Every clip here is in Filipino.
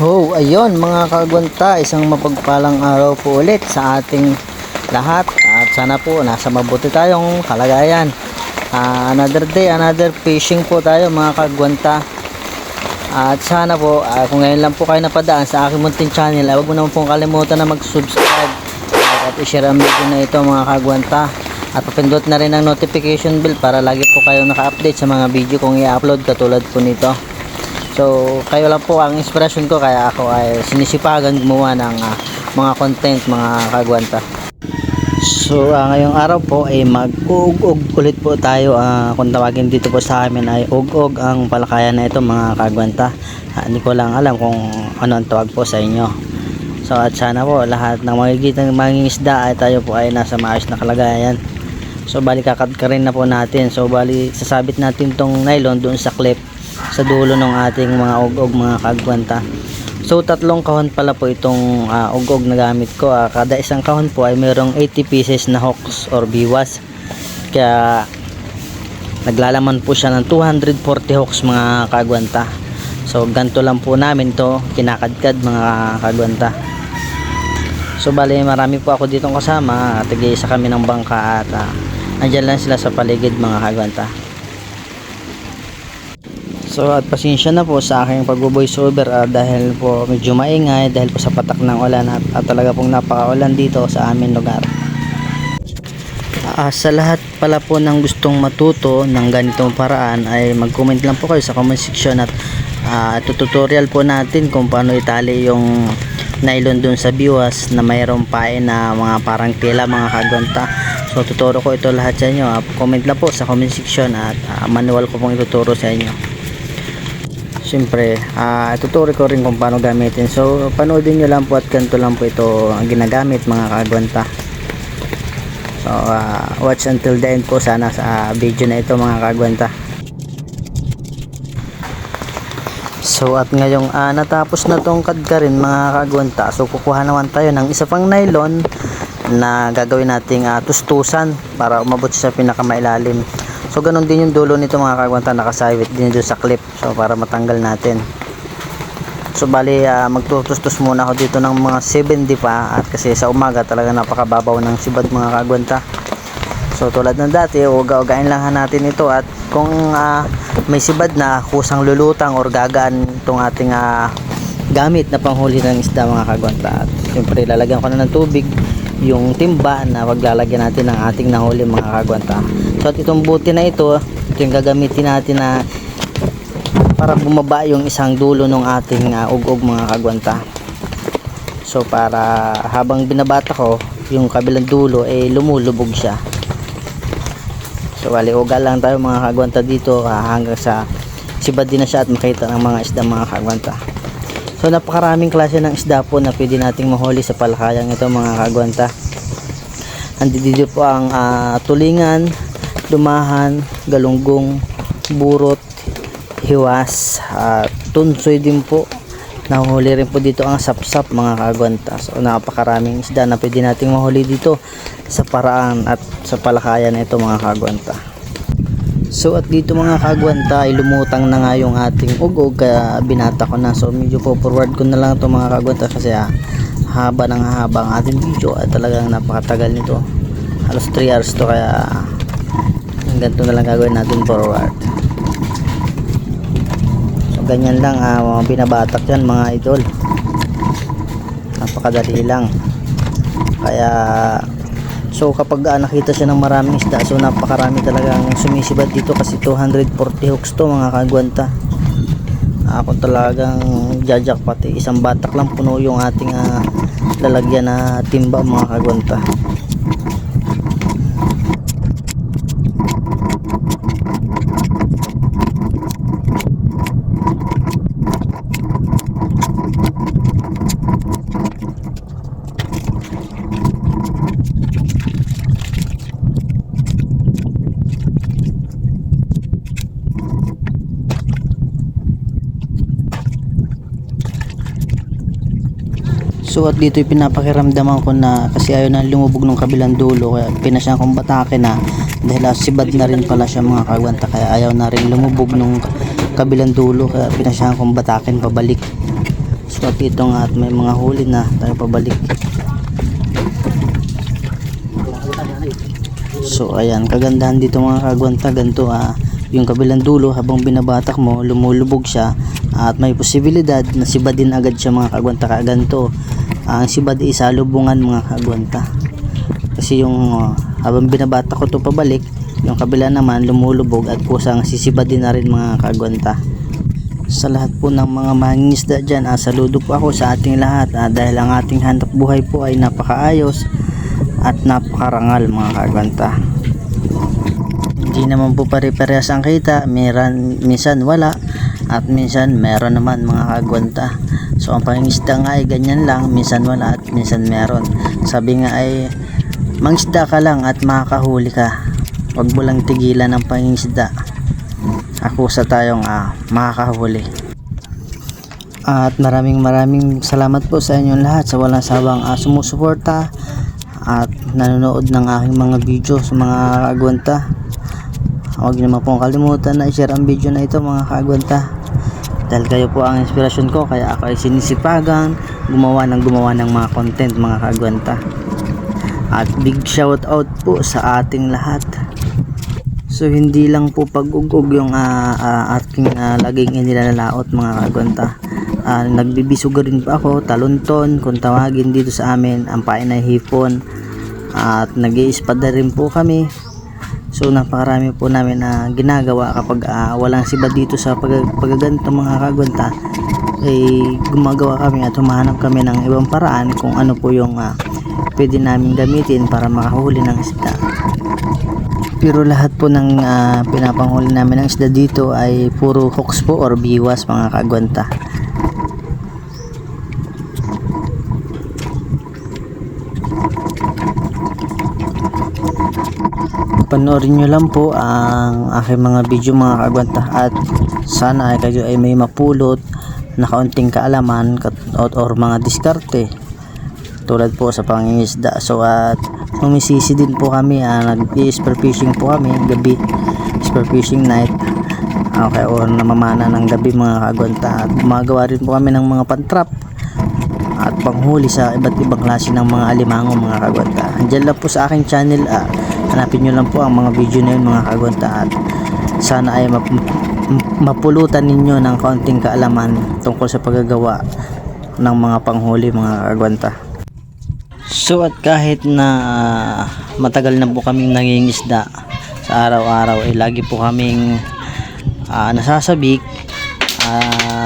Oh, ayun mga kagwanta, isang mapagpalang araw po ulit sa ating lahat at sana po nasa mabuti tayong kalagayan. Ah, another day, another fishing po tayo mga kagwanta. At sana po, ah, kung ngayon lang po kayo napadaan sa aking munting channel, ay huwag mo naman pong kalimutan na mag-subscribe at i-share ang video na ito mga kagwanta. At papindot na rin ang notification bell para lagi po kayong naka-update sa mga video kong i-upload katulad po nito. So, kayo lang po ang inspiration ko kaya ako ay sinisipagan gumawa ng ah, mga content mga kagwanta. So, ah, ngayong araw po ay mag-ug-ug ulit po tayo. ah, kung tawagin dito po sa amin ay ug-ug ang palakayan na ito mga kagwanta. Ah, hindi ko lang alam kung ano ang tawag po sa inyo. So, at sana po lahat ng magigitang mangingisda ay tayo po ay nasa maayos na kalagayan. So, bali kakadkarin na po natin. So, bali sasabit natin tong nylon doon sa clip sa dulo ng ating mga ug-ug mga kagwanta. So tatlong kahon pala po itong ah, ug-ug na gamit ko. Ah, kada isang kahon po ay mayroong 80 pieces na hooks or biwas. Kaya naglalaman po siya ng 240 hooks mga kagwanta. So ganito lang po namin to kinakadkad mga kagwanta. So bali marami po ako dito kasama. Tigay-isa kami ng bangka at ah, andyan lang sila sa paligid mga kagwanta. So at pasensya na po sa aking pag-voice over ah, dahil po medyo maingay dahil po sa patak ng ulan at, at talaga pong napakaulan dito sa aming lugar. Ah, sa lahat pala po ng gustong matuto ng ganitong paraan ay mag-comment lang po kayo sa comment section at ah, tutorial po natin kung paano itali yung nylon dun sa biwas na mayroong pae na mga parang tela mga kagwanta. So tuturo ko ito lahat sa inyo. Ah, comment lang po sa comment section at ah, manual ko pong ituturo sa inyo. Siyempre, ah tuturo ko rin kung paano gamitin. So, panoodin nyo lang po at ganito lang po ito ang ginagamit mga kagwanta. So, ah, watch until the end po sana sa video na ito mga kagwanta. So, at ngayong ah, natapos na tong kadkarin mga kagwanta. So, kukuha naman tayo ng isa pang nylon na gagawin nating ah, tustusan para umabot sa pinakamailalim. So ganun din yung dulo nito mga kagwanta nakasawit din doon sa clip. So para matanggal natin. So bali uh, magtutustos muna ako dito ng mga 70 pa at kasi sa umaga talaga napakababaw ng sibad mga kagwanta. So tulad ng dati, uga-ugain lang natin ito at kung ah, may sibad na kusang lulutang or gagaan itong ating ah, gamit na panghuli ng isda mga kagwanta. At siyempre lalagyan ko na ng tubig yung timba na paglalagyan natin ng ating nahuli mga kagwanta. So at itong buti na ito, ito yung gagamitin natin na para bumaba yung isang dulo ng ating uh, ug-ug mga kagwanta. So para habang binabata ko, yung kabilang dulo ay eh, lumulubog siya. So wali ugal lang tayo mga kagwanta dito ah, hanggang sa sibad din na siya at makita ng mga isda mga kagwanta. So napakaraming klase ng isda po na pwede nating mahuli sa palakayang ito mga kagwanta. Andito po ang ah, tulingan, dumahan, galunggong, burot, hiwas, at tunsoy din po. Nahuli rin po dito ang sapsap mga kagwanta. So napakaraming isda na pwede nating mahuli dito sa paraan at sa palakayan ito mga kagwanta. So at dito mga kagwanta ay lumutang na nga yung ating ugog kaya binata ko na. So medyo po forward ko na lang ito mga kagwanta kasi ah, haba ng haba ang ating video at talagang napakatagal nito. Halos 3 hours to kaya ganito na lang gagawin natin forward. So ganyan lang ah, mga binabatak yan mga idol. Napakadali lang. Kaya So kapag uh, nakita siya ng maraming isda, so napakarami talagang sumisibad dito kasi 240 hooks to mga kagwanta. Ako talagang jajak pati isang batak lang puno yung ating uh, lalagyan na timba mga kagwanta. So at dito pinapakiramdaman ko na kasi ayaw na lumubog ng kabilang dulo kaya pinasyan kong batake na dahil uh, sibad na rin pala siya mga kagwanta kaya ayaw na rin lumubog ng kabilang dulo kaya pinasyan kong batakin pabalik. So at ito nga at may mga huli na tayo pabalik. So ayan, kagandahan dito mga kagwanta ganito ah, yung kabilang dulo habang binabatak mo, lumulubog siya at may posibilidad na siba din agad siya mga kagwanta kaganto. Ang sibad ay salubungan mga kagwanta. Kasi yung ah, habang binabatak ko to pabalik, yung kabila naman lumulubog at kusang sisibad din na rin mga kagwanta. Sa lahat po ng mga mangingisda dyan, ah, saludo po ako sa ating lahat ah, dahil ang ating hanap buhay po ay napakaayos at napakarangal mga kagwanta. Hindi naman po pare-parehas ang kita, meron, minsan wala at minsan meron naman mga kagwanta. So ang pangingisda nga ay ganyan lang, minsan wala at minsan meron. Sabi nga ay mangisda ka lang at makakahuli ka. Huwag mo lang tigilan ang pangingisda. Ako sa tayong ah, makakahuli. At maraming maraming salamat po sa inyong lahat sa walang sawang uh, sumusuporta at nanonood ng aking mga video sa mga kagwanta. Huwag niyo naman pong kalimutan na i-share ang video na ito mga kagwanta. Dahil kayo po ang inspirasyon ko kaya ako ay sinisipagan gumawa ng gumawa ng mga content mga kagwanta. At big shout out po sa ating lahat. So hindi lang po pag-ugog yung ah, ah, aking ah, laging inilalaot mga kagwanta. Ah, nagbibisog rin pa ako, talunton kung tawagin dito sa amin, ang pain ay hipon. At nag ispada rin po kami. So napakarami po namin na ginagawa kapag ah, walang siba dito sa pag pagaganto mga kagwanta ay gumagawa kami at humahanap kami ng ibang paraan kung ano po yung ah, pwede namin gamitin para makahuli ng isda. Pero lahat po ng ah, pinapanghuli namin ng isda dito ay puro hooks po or biwas mga kagwanta. Panoorin nyo lang po ang aking mga video mga kagwanta. At sana ay kayo ay may mapulot na kaunting kaalaman or, mga diskarte. Tulad po sa pangingisda. So at humisisi din po kami ah, nag spear fishing po kami gabi. Spear fishing night. Okay or namamana ng gabi mga kagwanta. At gumagawa rin po kami ng mga pantrap at panghuli sa iba't ibang klase ng mga alimango mga kagwanta. Andyan lang po sa aking channel ah, hanapin nyo lang po ang mga video na yun mga kagwanta at sana ay map- mapulutan ninyo ng kaunting kaalaman tungkol sa paggagawa ng mga panghuli mga kagwanta. So at kahit na ah, matagal na po kaming nangingisda sa araw-araw ay lagi po kaming ah, nasasabik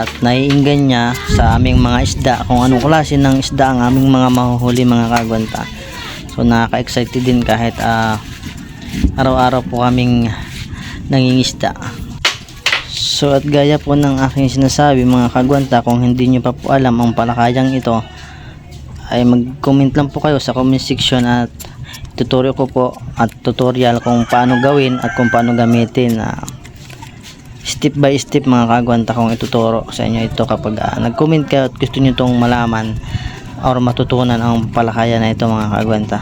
at naiinggan niya sa aming mga isda kung anong klase ng isda ang aming mga mahuhuli mga kagwanta. So nakaka-excited din kahit ah, araw-araw po kaming nangingisda. So at gaya po ng aking sinasabi mga kagwanta kung hindi nyo pa po alam ang palakayang ito ay mag-comment lang po kayo sa comment section at tutorial ko po at tutorial kung paano gawin at kung paano gamitin na step by step mga kagwanta kong ituturo sa inyo ito kapag ah, nag-comment kayo at gusto nyo itong malaman or matutunan ang palakaya na ito mga kagwanta.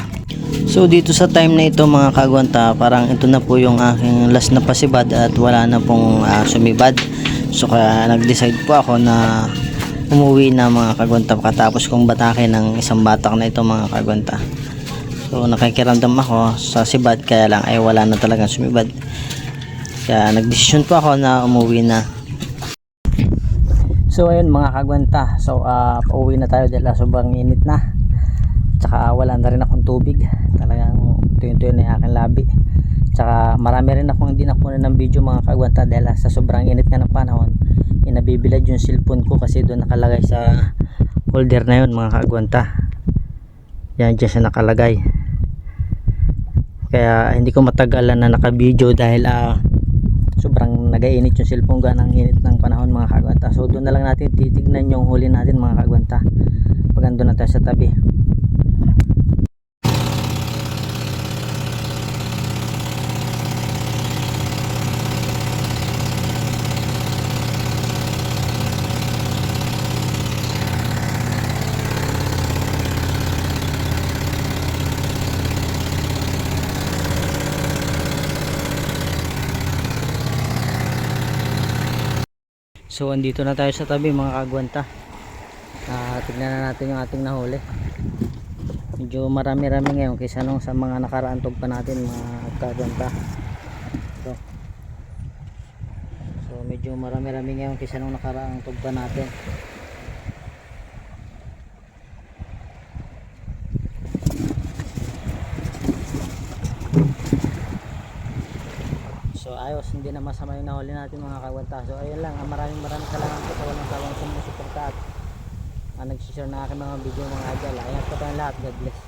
So dito sa time na ito mga kagwanta parang ito na po yung aking last na pasibad at wala na pong ah, sumibad. So kaya nag-decide po ako na umuwi na mga kagwanta pagkatapos kong batakin ng isang batak na ito mga kagwanta. So nakikiramdam ako sa sibad kaya lang ay wala na talagang sumibad kaya nagdesisyon po ako na umuwi na. So ayun mga kagwanta. So uh, pauwi na tayo dahil ah, sobrang init na. Tsaka wala na rin akong tubig. Talagang tuyo-tuyo na aking labi. Tsaka marami rin akong hindi nakunan ng video mga kagwanta dahil ah, sa sobrang init nga ng panahon inabibilad yung cellphone ko kasi doon nakalagay sa holder na yun mga kagwanta. Yan dyan siya nakalagay. Kaya hindi ko matagalan na naka video dahil ah, sobrang nagainit yung cellphone ko ng init ng panahon mga kagwanta. So doon na lang natin titignan yung huli natin mga kagwanta. Pag andun na tayo sa tabi So andito na tayo sa tabi mga kagwanta. Ah, tignan na natin yung ating nahuli. Medyo marami-rami ngayon kaysa nung sa mga nakaraan tugpa natin mga kagwanta. So, so medyo marami-rami ngayon kaysa nung nakaraang tugpa natin. So ayos, hindi na masama yung nahuli natin mga kagwanta. So ayun lang, ah, maraming maraming salamat po sa walang sawang sumusuporta at uh, nag-share na aking mga video mga idol. Ayan po tayong lahat. God bless.